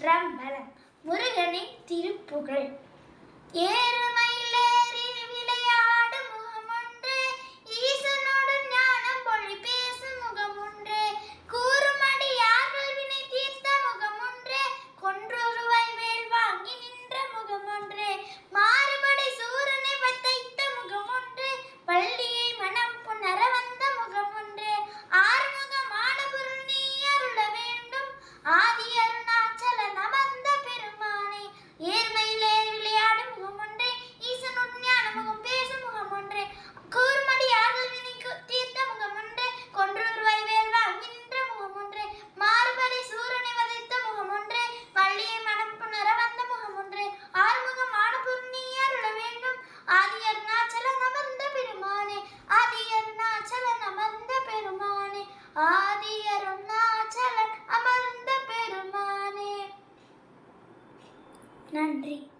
திருச்சிற்றம்பலம் முருகனின் திருப்புகழ். ஏற பெருமானே. நன்றி.